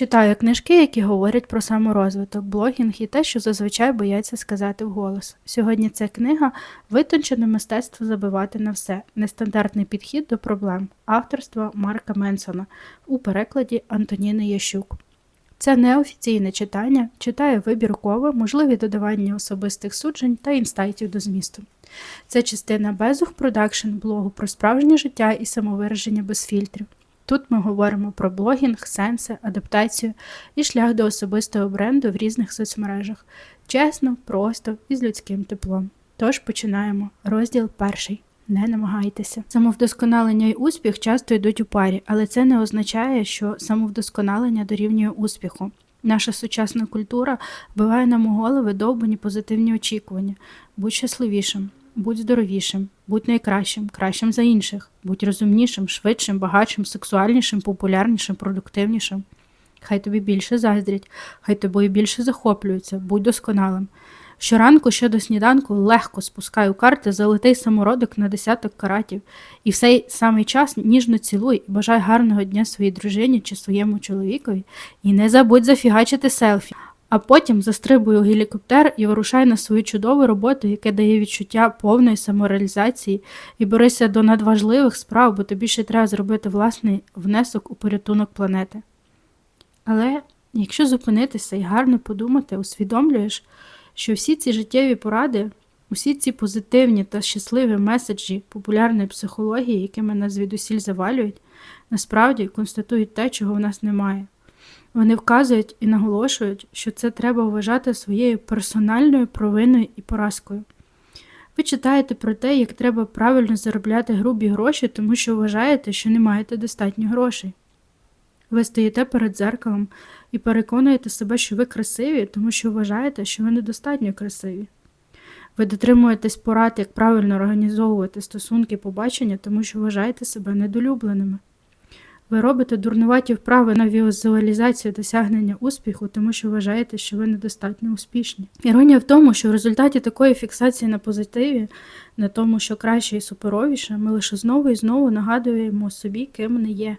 Читаю книжки, які говорять про саморозвиток, блогінг і те, що зазвичай бояться сказати вголос. Сьогодні ця книга витончене мистецтво забивати на все, нестандартний підхід до проблем, авторства Марка Менсона у перекладі Антоніни Ящук. Це неофіційне читання, читає вибірково, можливі додавання особистих суджень та інсайтів до змісту. Це частина Безух Продакшн блогу про справжнє життя і самовираження без фільтрів. Тут ми говоримо про блогінг, сенси, адаптацію і шлях до особистого бренду в різних соцмережах. Чесно, просто і з людським теплом. Тож починаємо. Розділ перший. Не намагайтеся. Самовдосконалення і успіх часто йдуть у парі, але це не означає, що самовдосконалення дорівнює успіху. Наша сучасна культура вбиває нам у голови довбані позитивні очікування. Будь щасливішим, будь здоровішим, будь найкращим, кращим за інших, будь розумнішим, швидшим, багатшим, сексуальнішим, популярнішим, продуктивнішим. Хай тобі більше заздрять, хай тобою більше захоплюються, будь досконалим. Щоранку ще до сніданку легко спускаю карти золотий самородок на десяток каратів, і в цей самий час ніжно цілуй і бажай гарного дня своїй дружині чи своєму чоловікові, і не забудь зафігачити селфі. А потім застрибую у гелікоптер і вирушай на свою чудову роботу, яка дає відчуття повної самореалізації, і берися до надважливих справ, бо тобі ще треба зробити власний внесок у порятунок планети. Але якщо зупинитися і гарно подумати, усвідомлюєш, що всі ці життєві поради, усі ці позитивні та щасливі меседжі популярної психології, якими нас звідусіль завалюють, насправді констатують те, чого в нас немає. Вони вказують і наголошують, що це треба вважати своєю персональною провиною і поразкою. Ви читаєте про те, як треба правильно заробляти грубі гроші, тому що вважаєте, що не маєте достатньо грошей. Ви стоїте перед дзеркалом і переконуєте себе, що ви красиві, тому що вважаєте, що ви недостатньо красиві. Ви дотримуєтесь порад, як правильно організовувати стосунки побачення, тому що вважаєте себе недолюбленими. Ви робите дурнуваті вправи на візуалізацію досягнення успіху, тому що вважаєте, що ви недостатньо успішні. Іронія в тому, що в результаті такої фіксації на позитиві, на тому, що краще і суперовіше, ми лише знову і знову нагадуємо собі, ким не є,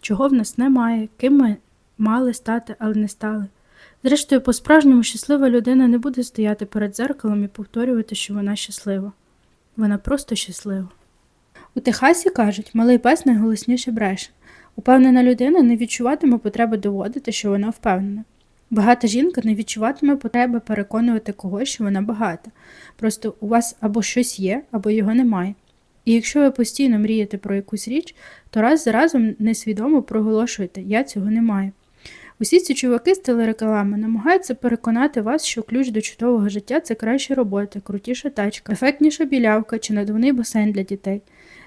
чого в нас немає, ким ми мали стати, але не стали. Зрештою, по-справжньому щаслива людина не буде стояти перед дзеркалом і повторювати, що вона щаслива. Вона просто щаслива. У Техасі кажуть, малий пес найголосніше бреше. Упевнена людина не відчуватиме потреби доводити, що вона впевнена. Багата жінка не відчуватиме потреби переконувати когось, що вона багата. Просто у вас або щось є, або його немає. І якщо ви постійно мрієте про якусь річ, то раз за разом несвідомо проголошуєте Я цього не маю. Усі ці чуваки з телереклами намагаються переконати вас, що ключ до чудового життя це краща робота, крутіша тачка, ефектніша білявка чи надувний басейн для дітей.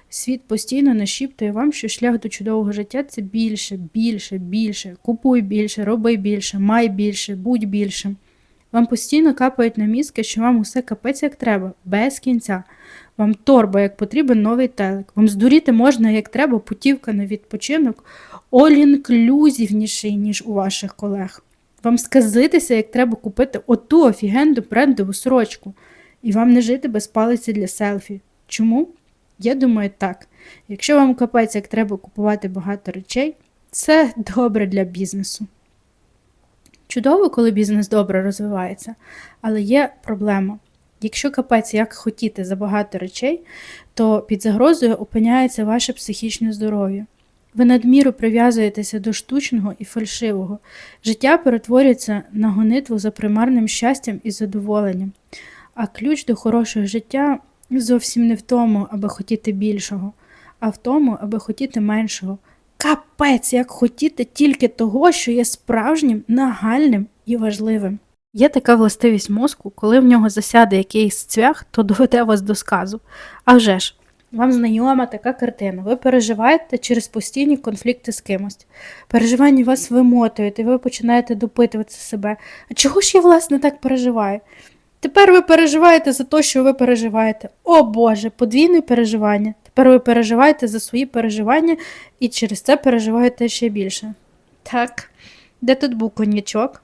Світ постійно нашіптує вам, що шлях до чудового життя це більше, більше, більше. Купуй більше, роби більше, май більше, будь більшим. Вам постійно капають на мізки, що вам усе капець як треба, без кінця. Вам торба, як потрібен новий телек. Вам здуріти можна, як треба, путівка на відпочинок all-inclusivніший, ніж у ваших колег. Вам сказитися, як треба купити оту офігенну брендову сорочку, і вам не жити без палиці для селфі. Чому? Я думаю, так. Якщо вам капець, як треба купувати багато речей, це добре для бізнесу. Чудово, коли бізнес добре розвивається, але є проблема. Якщо капець як хотіти за багато речей, то під загрозою опиняється ваше психічне здоров'я. Ви надміру прив'язуєтеся до штучного і фальшивого. Життя перетворюється на гонитву за примарним щастям і задоволенням, а ключ до хорошого життя зовсім не в тому, аби хотіти більшого, а в тому, аби хотіти меншого. Капець, як хотіти тільки того, що є справжнім, нагальним і важливим. Є така властивість мозку, коли в нього засяде якийсь цвях, то доведе вас до сказу. А вже ж, вам знайома така картина. Ви переживаєте через постійні конфлікти з кимось. Переживання вас вимотують, і ви починаєте допитувати себе. А чого ж я, власне, так переживаю? Тепер ви переживаєте за те, що ви переживаєте. О Боже, подвійне переживання. Тепер ви переживаєте за свої переживання і через це переживаєте ще більше. Так, де тут був коньячок?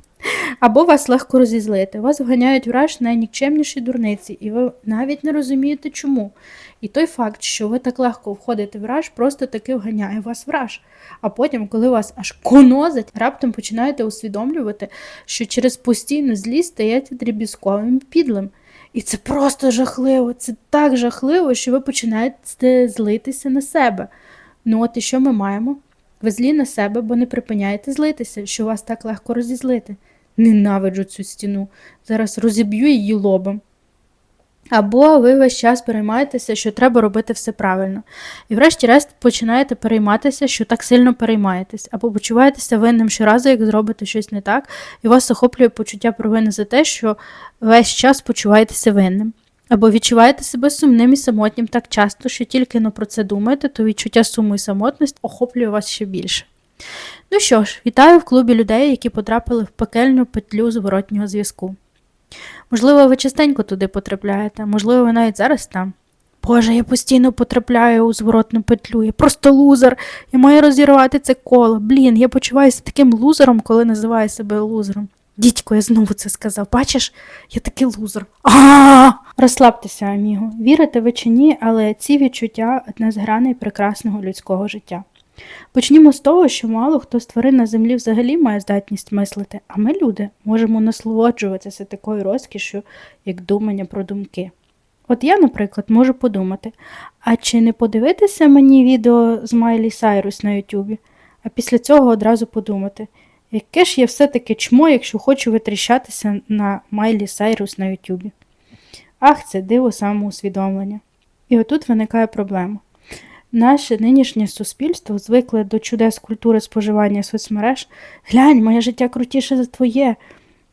Або вас легко розізлити. Вас вганяють враж найнікчемніші дурниці, і ви навіть не розумієте чому. І той факт, що ви так легко входите в раж, просто таки вганяє вас в раж. А потім, коли вас аж конозить, раптом починаєте усвідомлювати, що через постійну злість стаєте дріб'язковим підлим. І це просто жахливо. Це так жахливо, що ви починаєте злитися на себе. Ну от і що ми маємо? Ви злі на себе, бо не припиняєте злитися, що вас так легко розізлити. Ненавиджу цю стіну. Зараз розіб'ю її лобом. Або ви весь час переймаєтеся, що треба робити все правильно. І врешті-решт починаєте перейматися, що так сильно переймаєтесь, або почуваєтеся винним щоразу, як зробите щось не так, і вас охоплює почуття провини за те, що весь час почуваєтеся винним. Або відчуваєте себе сумним і самотнім так часто, що тільки но про це думаєте, то відчуття суму і самотності охоплює вас ще більше. Ну що ж, вітаю в клубі людей, які потрапили в пекельну петлю зворотнього зв'язку. Можливо, ви частенько туди потрапляєте, можливо, ви навіть зараз там. Боже, я постійно потрапляю у зворотну петлю, я просто лузер, я маю розірвати це коло. Блін, я почуваюся таким лузером, коли називаю себе лузером. Дідько, я знову це сказав. Бачиш, я такий лузер. А! Розслабтеся, аміго. Вірите ви чи ні, але ці відчуття одна з граней прекрасного людського життя. Почнімо з того, що мало хто з тварин на землі взагалі має здатність мислити, а ми, люди, можемо насолоджуватися такою розкішю, як думання про думки. От я, наприклад, можу подумати, а чи не подивитися мені відео з Майлі Сайрус на Ютубі, а після цього одразу подумати, яке ж я все-таки чмо, якщо хочу витріщатися на Майлі Сайрус на Ютубі. Ах, це диво самоусвідомлення. І отут виникає проблема. Наше нинішнє суспільство звикле до чудес культури споживання соцмереж. Глянь, моє життя крутіше за твоє.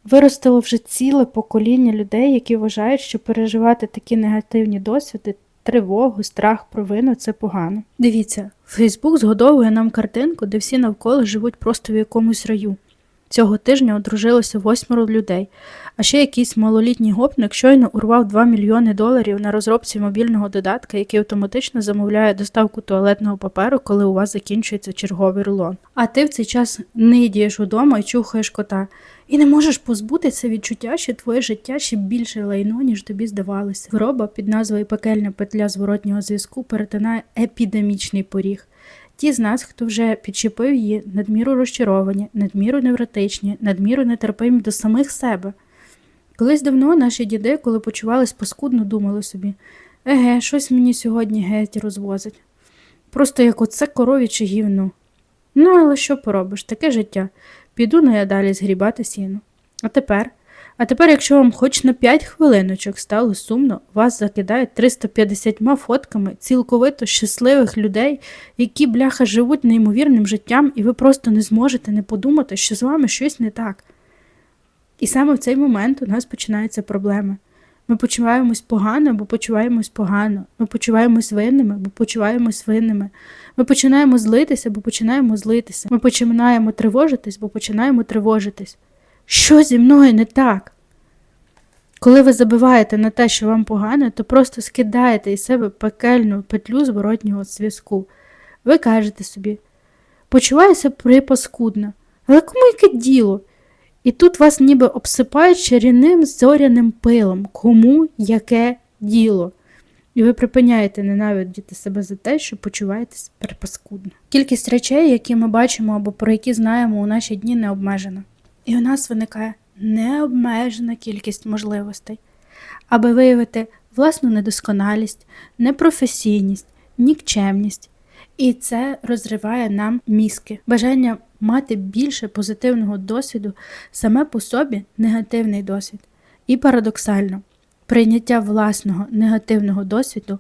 Виростило вже ціле покоління людей, які вважають, що переживати такі негативні досвіди, тривогу, страх, провину це погано. Дивіться, Фейсбук згодовує нам картинку, де всі навколо живуть просто в якомусь раю. Цього тижня одружилося восьмеро людей, а ще якийсь малолітній гопник щойно урвав 2 мільйони доларів на розробці мобільного додатка, який автоматично замовляє доставку туалетного паперу, коли у вас закінчується черговий рулон. А ти в цей час нидієш удома і чухаєш кота, і не можеш позбутися відчуття, що твоє життя ще більше лайно, ніж тобі здавалося. Хвороба під назвою пекельна петля зворотнього зв'язку перетинає епідемічний поріг. Ті з нас, хто вже підчепив її, надміру розчаровані, надміру невротичні, надміру нетерпимі до самих себе. Колись давно наші діди, коли почувались паскудно, думали собі еге, щось мені сьогодні геть розвозить. Просто як оце коровіче гівно. Ну, але що поробиш, таке життя. Піду ну я далі згрібати сіно. А тепер? А тепер, якщо вам хоч на 5 хвилиночок стало сумно, вас закидають 350 фотками цілковито щасливих людей, які, бляха, живуть неймовірним життям, і ви просто не зможете не подумати, що з вами щось не так. І саме в цей момент у нас починаються проблеми. Ми почуваємось погано, бо почуваємось погано. Ми почуваємось винними, бо почуваємось винними. Ми починаємо злитися, бо починаємо злитися. Ми починаємо тривожитись, бо починаємо тривожитись. Що зі мною не так? Коли ви забиваєте на те, що вам погано, то просто скидаєте із себе пекельну петлю зворотнього зв'язку. Ви кажете собі, почуваюся припаскудно, але кому яке діло? І тут вас ніби обсипають чарівним зоряним пилом, кому яке діло. І ви припиняєте ненавидіти себе за те, що почуваєтесь припаскудно. Кількість речей, які ми бачимо або про які знаємо у наші дні, не обмежена. І у нас виникає необмежена кількість можливостей, аби виявити власну недосконалість, непрофесійність, нікчемність. І це розриває нам мізки. Бажання мати більше позитивного досвіду саме по собі негативний досвід. І парадоксально, прийняття власного негативного досвіду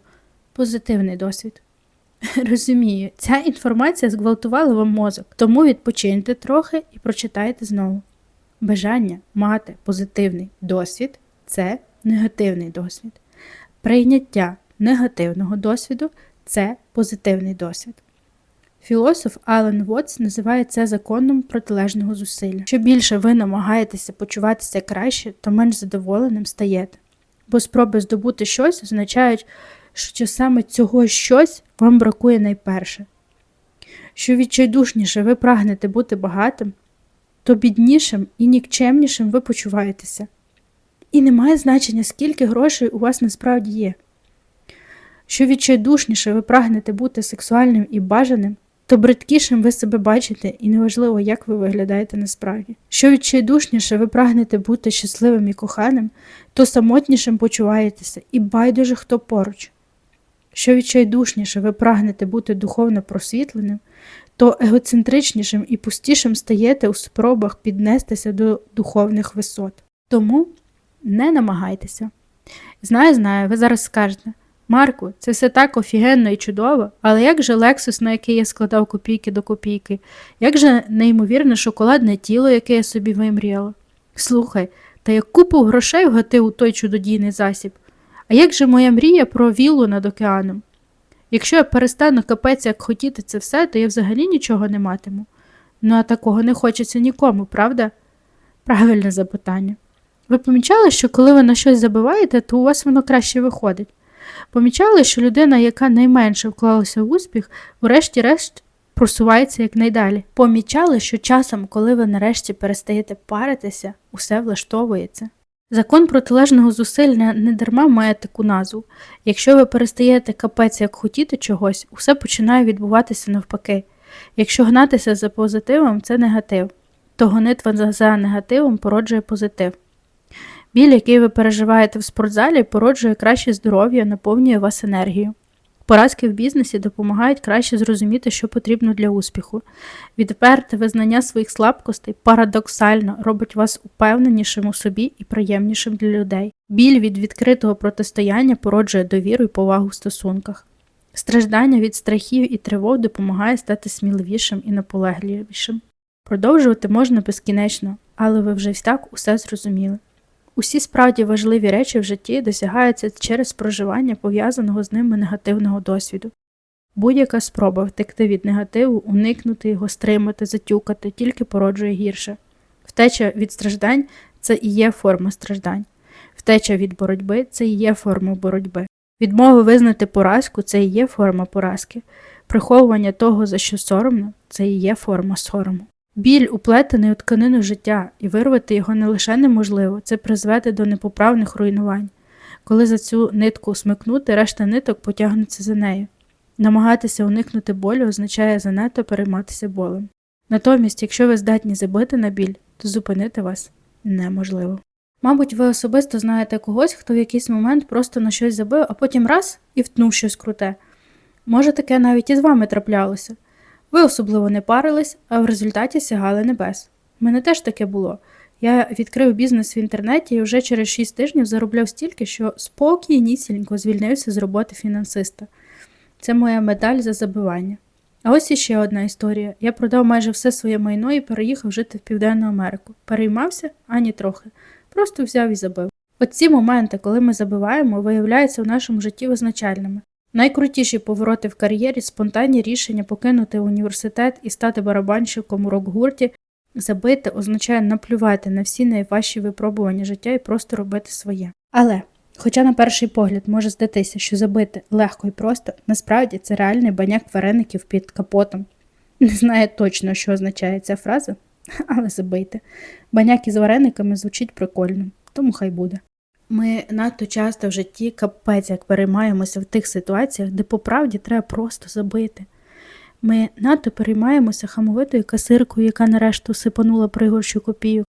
позитивний досвід. Розумію, ця інформація зґвалтувала вам мозок, тому відпочиньте трохи і прочитайте знову. Бажання мати позитивний досвід це негативний досвід. Прийняття негативного досвіду це позитивний досвід. Філософ Ален Вотс називає це законом протилежного зусилля. Що більше ви намагаєтеся почуватися краще, то менш задоволеним стаєте. Бо спроби здобути щось означають, що саме цього щось вам бракує найперше. Що відчайдушніше ви прагнете бути багатим, то біднішим і нікчемнішим ви почуваєтеся. І не має значення, скільки грошей у вас насправді є. Що відчайдушніше ви прагнете бути сексуальним і бажаним, то бридкішим ви себе бачите, і неважливо, як ви виглядаєте насправді. Що відчайдушніше ви прагнете бути щасливим і коханим, то самотнішим почуваєтеся і байдуже хто поруч. Що відчайдушніше ви прагнете бути духовно просвітленим, то егоцентричнішим і пустішим стаєте у спробах піднестися до духовних висот. Тому не намагайтеся. Знаю, знаю, ви зараз скажете. Марку, це все так офігенно і чудово, але як же Лексус, на який я складав копійки до копійки, як же неймовірне шоколадне тіло, яке я собі вимріяла? Слухай, та я купу грошей вгатив у той чудодійний засіб. А як же моя мрія про віллу над океаном? Якщо я перестану капець як хотіти це все, то я взагалі нічого не матиму. Ну а такого не хочеться нікому, правда? Правильне запитання. Ви помічали, що коли ви на щось забиваєте, то у вас воно краще виходить? Помічали, що людина, яка найменше вклалася в успіх, врешті-решт просувається якнайдалі. Помічали, що часом, коли ви нарешті перестаєте паритися, усе влаштовується. Закон протилежного зусилля не дарма має таку назву. Якщо ви перестаєте капець як хотіти чогось, усе починає відбуватися навпаки. Якщо гнатися за позитивом, це негатив, то гонитва за- негативом породжує позитив. Біль, який ви переживаєте в спортзалі, породжує краще здоров'я, наповнює вас енергією. Поразки в бізнесі допомагають краще зрозуміти, що потрібно для успіху. Відверте визнання своїх слабкостей парадоксально робить вас упевненішим у собі і приємнішим для людей. Біль від відкритого протистояння породжує довіру і повагу в стосунках. Страждання від страхів і тривог допомагає стати сміливішим і наполегливішим. Продовжувати можна безкінечно, але ви вже так усе зрозуміли. Усі справді важливі речі в житті досягаються через проживання пов'язаного з ними негативного досвіду. Будь-яка спроба втекти від негативу, уникнути його, стримати, затюкати, тільки породжує гірше. Втеча від страждань це і є форма страждань. Втеча від боротьби це і є форма боротьби. Відмова визнати поразку це і є форма поразки. Приховування того, за що соромно, це і є форма сорому. Біль уплетений у тканину життя, і вирвати його не лише неможливо, це призведе до непоправних руйнувань. Коли за цю нитку смикнути, решта ниток потягнуться за нею. Намагатися уникнути болю означає занадто перейматися болем. Натомість, якщо ви здатні забити на біль, то зупинити вас неможливо. Мабуть, ви особисто знаєте когось, хто в якийсь момент просто на щось забив, а потім раз і втнув щось круте. Може, таке навіть і з вами траплялося. Ви особливо не парились, а в результаті сягали небес. У мене теж таке було. Я відкрив бізнес в інтернеті і вже через 6 тижнів заробляв стільки, що спокійнісінько звільнився з роботи фінансиста. Це моя медаль за забивання. А ось іще одна історія. Я продав майже все своє майно і переїхав жити в Південну Америку. Переймався ані трохи. Просто взяв і забив. От ці моменти, коли ми забиваємо, виявляються в нашому житті визначальними. Найкрутіші повороти в кар'єрі, спонтанні рішення покинути університет і стати барабанщиком у рок-гурті, забити означає наплювати на всі найважчі випробування життя і просто робити своє. Але, хоча на перший погляд може здатися, що забити легко і просто, насправді це реальний баняк вареників під капотом. Не знаю точно, що означає ця фраза, але забийте. Баняк із варениками звучить прикольно, тому хай буде. Ми надто часто в житті капець як переймаємося в тих ситуаціях, де по правді треба просто забити. Ми надто переймаємося хамовитою касиркою, яка нарешту сипанула пригорщу копійок.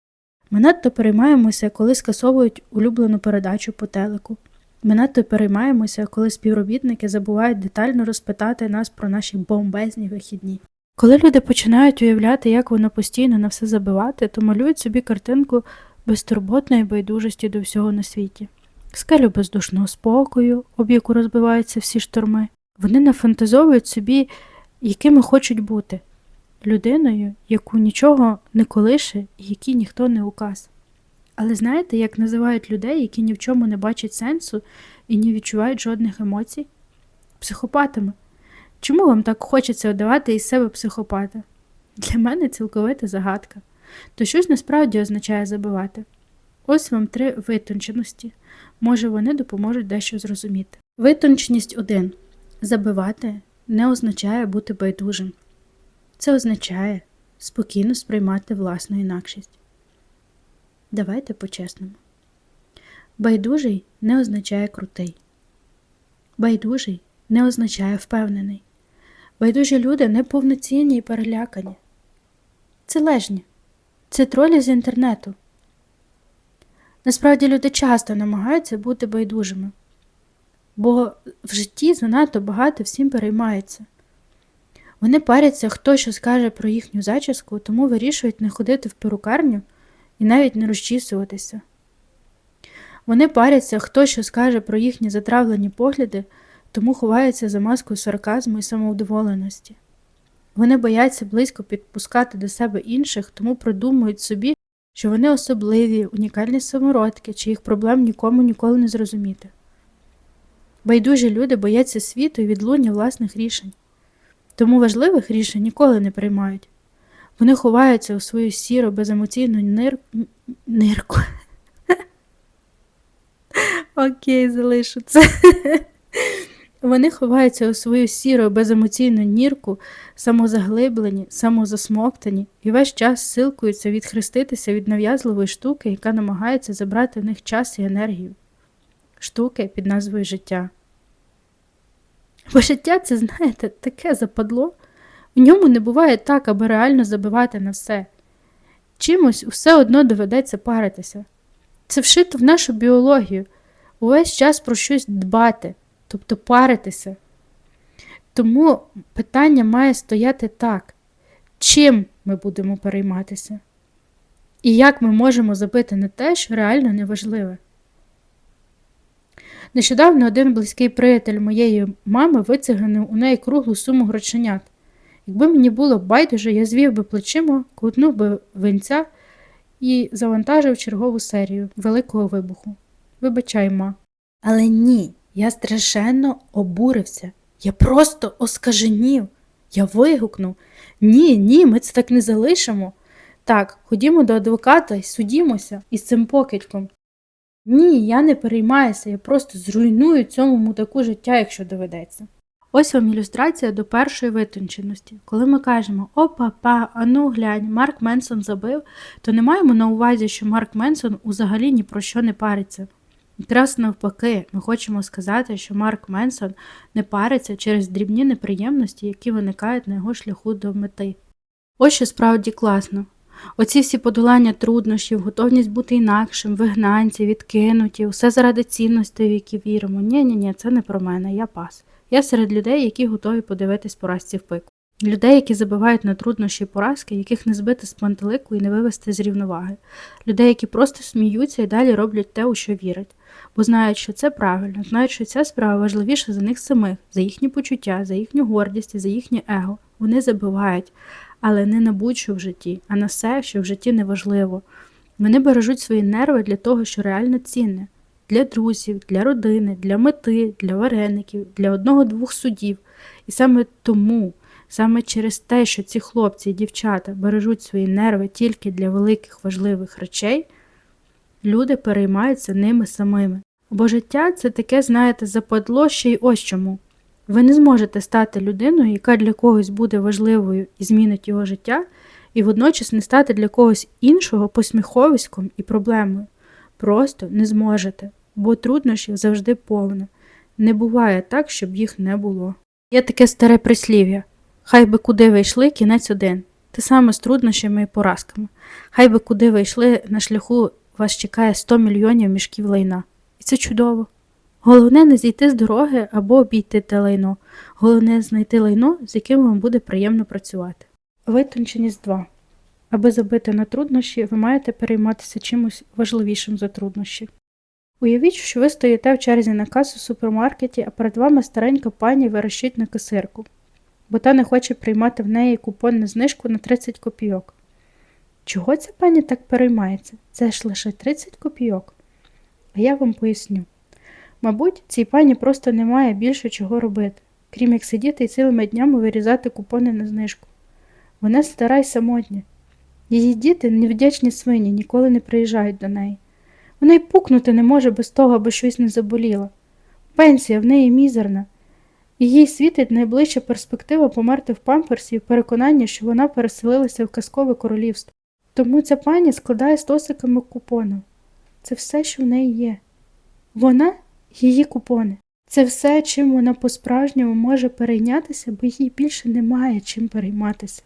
Ми надто переймаємося, коли скасовують улюблену передачу по телеку. Ми надто переймаємося, коли співробітники забувають детально розпитати нас про наші бомбезні вихідні. Коли люди починають уявляти, як воно постійно на все забивати, то малюють собі картинку безтурботної байдужості до всього на світі, скелю бездушного спокою, об яку розбиваються всі шторми. Вони нафантазовують собі, якими хочуть бути людиною, яку нічого не колише і якій ніхто не указ. Але знаєте, як називають людей, які ні в чому не бачать сенсу і не відчувають жодних емоцій? Психопатами. Чому вам так хочеться одавати із себе психопата? Для мене цілковита загадка. То що ж насправді означає забивати? Ось вам три витонченості. Може, вони допоможуть дещо зрозуміти. Витонченість 1. Забивати не означає бути байдужим. Це означає спокійно сприймати власну інакшість. Давайте по-чесному. Байдужий не означає крутий. Байдужий не означає впевнений. Байдужі люди неповноцінні і перелякані. Це лежні, це тролі з інтернету. Насправді люди часто намагаються бути байдужими, бо в житті занадто багато всім переймається. Вони паряться, хто що скаже про їхню зачіску, тому вирішують не ходити в перукарню і навіть не розчісуватися. Вони паряться, хто що скаже про їхні затравлені погляди, тому ховаються за маскою сарказму і самовдоволеності. Вони бояться близько підпускати до себе інших, тому придумують собі, що вони особливі, унікальні самородки, чи їх проблем нікому ніколи не зрозуміти. Байдужі люди бояться світу і відлуння власних рішень, тому важливих рішень ніколи не приймають. Вони ховаються у свою сіру, беземоційну нир... нирку. Окей, залишу це. Вони ховаються у свою сіру, беземоційну нірку, самозаглиблені, самозасмоктані і весь час силкуються відхреститися від нав'язливої штуки, яка намагається забрати в них час і енергію. Штуки під назвою життя. Бо життя це, знаєте, таке западло. В ньому не буває так, аби реально забивати на все. Чимось все одно доведеться паритися. Це вшито в нашу біологію, увесь час про щось дбати, тобто паритися. Тому питання має стояти так, чим ми будемо перейматися? І як ми можемо забити на те, що реально неважливе. Нещодавно один близький приятель моєї мами вициганив у неї круглу суму грошенят. Якби мені було байдуже, я звів би плечима, кутнув би винця і завантажив чергову серію великого вибуху. Вибачай, ма. Але ні, я страшенно обурився. Я просто оскаженів. Я вигукнув Ні, ні, ми це так не залишимо. Так, ходімо до адвоката і судімося із цим покидьком. Ні, я не переймаюся, я просто зруйную цьому мудаку життя, якщо доведеться. Ось вам ілюстрація до першої витонченості. Коли ми кажемо опа, па, ану глянь, Марк Менсон забив, то не маємо на увазі, що Марк Менсон взагалі ні про що не париться. Якраз навпаки, ми хочемо сказати, що Марк Менсон не париться через дрібні неприємності, які виникають на його шляху до мети. Ось що справді класно. Оці всі подолання труднощів, готовність бути інакшим, вигнанці, відкинуті, все заради цінностей, в які віримо. Ні, ні, ні, це не про мене, я пас. Я серед людей, які готові подивитись поразці в пику. Людей, які забивають на труднощі поразки, яких не збити з пантелику і не вивести з рівноваги. Людей, які просто сміються і далі роблять те, у що вірять, бо знають, що це правильно, знають, що ця справа важливіша за них самих, за їхні почуття, за їхню гордість і за їхнє его. Вони забивають, але не на будь-що в житті, а на все, що в житті неважливо. Вони бережуть свої нерви для того, що реально цінне. Для друзів, для родини, для мети, для вареників, для одного-двох судів. І саме тому, саме через те, що ці хлопці і дівчата бережуть свої нерви тільки для великих важливих речей, люди переймаються ними самими. Бо життя це таке, знаєте, западло ще й ось чому. Ви не зможете стати людиною, яка для когось буде важливою і змінить його життя, і водночас не стати для когось іншого посміховиськом і проблемою. Просто не зможете, бо труднощів завжди повно. Не буває так, щоб їх не було. Є таке старе прислів'я хай би куди ви йшли, кінець один. Те саме з труднощами і поразками. Хай би куди ви йшли, на шляху вас чекає 100 мільйонів мішків лайна. І це чудово. Головне не зійти з дороги або обійти те лайно. Головне знайти лайно, з яким вам буде приємно працювати. Витонченість 2. Аби забити на труднощі, ви маєте перейматися чимось важливішим за труднощі. Уявіть, що ви стоїте в черзі на касу в супермаркеті, а перед вами старенька пані верещить на касирку, бо та не хоче приймати в неї купон на знижку на 30 копійок. Чого ця пані так переймається? Це ж лише 30 копійок. А я вам поясню. Мабуть, цій пані просто немає більше чого робити, крім як сидіти і цілими днями вирізати купони на знижку. Вона стара й самотня. Її діти, невдячні свині, ніколи не приїжджають до неї. Вона й пукнути не може без того, аби щось не заболіло. Пенсія в неї мізерна. І їй світить найближча перспектива померти в памперсі і переконання, що вона переселилася в казкове королівство. Тому ця пані складає стосиками купоном. Це все, що в неї є. Вона її купони. Це все, чим вона по-справжньому може перейнятися, бо їй більше немає чим перейматися.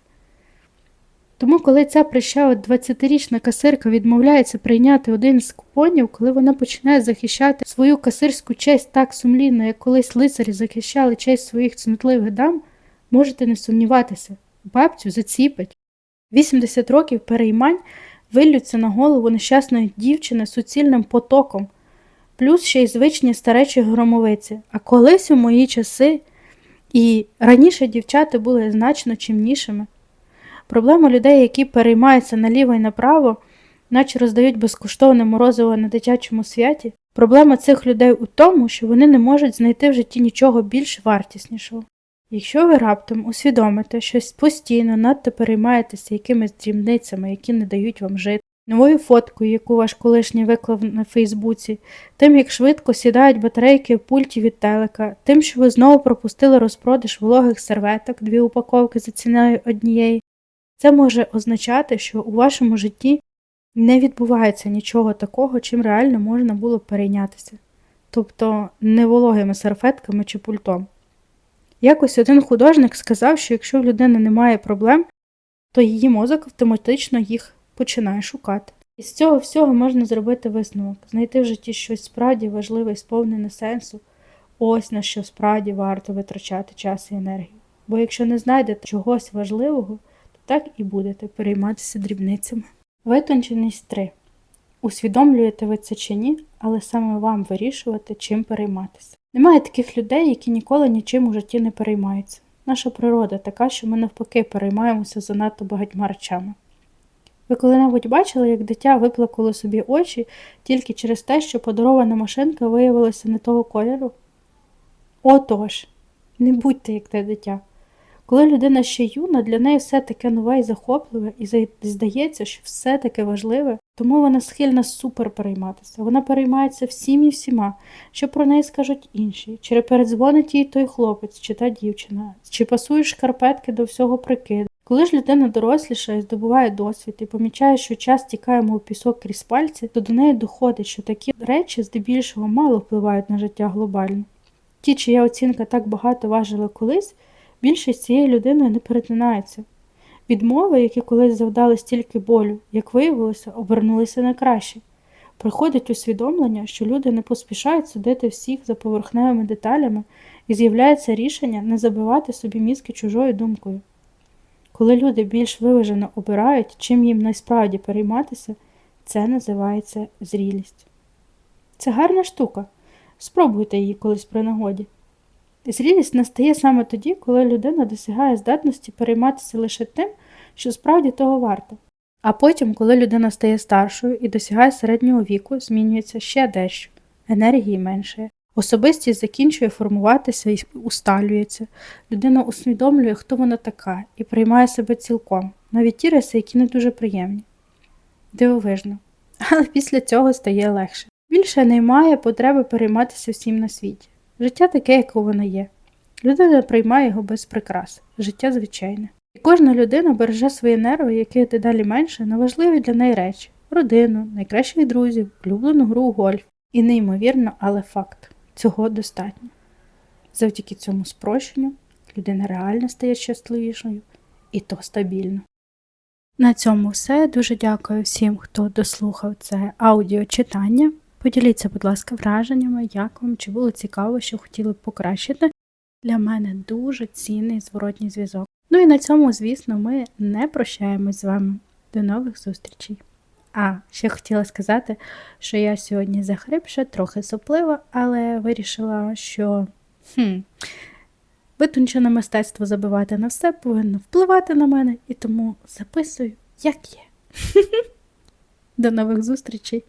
Тому, коли ця прища 20-річна касирка відмовляється прийняти один з купонів, коли вона починає захищати свою касирську честь так сумлінно, як колись лицарі захищали честь своїх цнотливих дам, можете не сумніватися, бабцю заціпить. 80 років переймань виллються на голову нещасної дівчини суцільним потоком, плюс ще й звичні старечі громовиці. А колись у мої часи і раніше дівчата були значно чимнішими. Проблема людей, які переймаються наліво і направо, наче роздають безкоштовне морозиво на дитячому святі. Проблема цих людей у тому, що вони не можуть знайти в житті нічого більш вартіснішого. Якщо ви раптом усвідомите, що постійно надто переймаєтеся якимись дрібницями, які не дають вам жити, новою фоткою, яку ваш колишній виклав на Фейсбуці, тим, як швидко сідають батарейки в пульті від телека, тим, що ви знову пропустили розпродаж вологих серветок, дві упаковки за ціною однієї, це може означати, що у вашому житті не відбувається нічого такого, чим реально можна було перейнятися, тобто не вологими серветками чи пультом. Якось один художник сказав, що якщо в людини немає проблем, то її мозок автоматично їх починає шукати. І з цього всього можна зробити висновок, знайти в житті щось справді важливе і сповнене сенсу, ось на що справді варто витрачати час і енергію. Бо якщо не знайдете чогось важливого, то так і будете перейматися дрібницями. Витонченість 3. Усвідомлюєте ви це чи ні, але саме вам вирішувати, чим перейматися. Немає таких людей, які ніколи нічим у житті не переймаються. Наша природа така, що ми навпаки переймаємося занадто багатьма речами. Ви коли-небудь бачили, як дитя виплакало собі очі тільки через те, що подарована машинка виявилася не того кольору? Отож, не будьте як те дитя. Коли людина ще юна, для неї все таке нове і захопливе, і здається, що все таке важливе, тому вона схильна супер перейматися. Вона переймається всім і всіма, що про неї скажуть інші, чи передзвонить їй той хлопець, чи та дівчина, чи пасують шкарпетки до всього прикиду. Коли ж людина доросліша і здобуває досвід і помічає, що час тікає мов пісок крізь пальці, то до неї доходить, що такі речі здебільшого мало впливають на життя глобально. Ті, чия оцінка так багато важила колись, більшість цією людиною не перетинається. Відмови, які колись завдали стільки болю, як виявилося, обернулися на краще. Приходить усвідомлення, що люди не поспішають судити всіх за поверхневими деталями, і з'являється рішення не забивати собі мізки чужою думкою. Коли люди більш виважено обирають, чим їм насправді перейматися, це називається зрілість. Це гарна штука. Спробуйте її колись при нагоді. Зрілість настає саме тоді, коли людина досягає здатності перейматися лише тим, що справді того варто. А потім, коли людина стає старшою і досягає середнього віку, змінюється ще дещо, енергії менше. Особистість закінчує формуватися і усталюється. Людина усвідомлює, хто вона така, і приймає себе цілком, навіть ті риси, які не дуже приємні. Дивовижно. Але після цього стає легше. Більше немає потреби перейматися всім на світі. Життя таке, яке воно є. Людина приймає його без прикрас, життя звичайне. І кожна людина береже свої нерви, яких дедалі менше, на важливі для неї речі родину, найкращих друзів, улюблену гру у гольф. І неймовірно, але факт цього достатньо. Завдяки цьому спрощенню людина реально стає щасливішою і то стабільно. На цьому все. Дуже дякую всім, хто дослухав це аудіочитання. Поділіться, будь ласка, враженнями, як вам, чи було цікаво, що хотіли б покращити. Для мене дуже цінний зворотній зв'язок. Ну і на цьому, звісно, ми не прощаємось з вами. До нових зустрічей. А, ще хотіла сказати, що я сьогодні захрипша, трохи соплива, але вирішила, що хм, витончене мистецтво забивати на все повинно впливати на мене, і тому записую, як є. До нових зустрічей!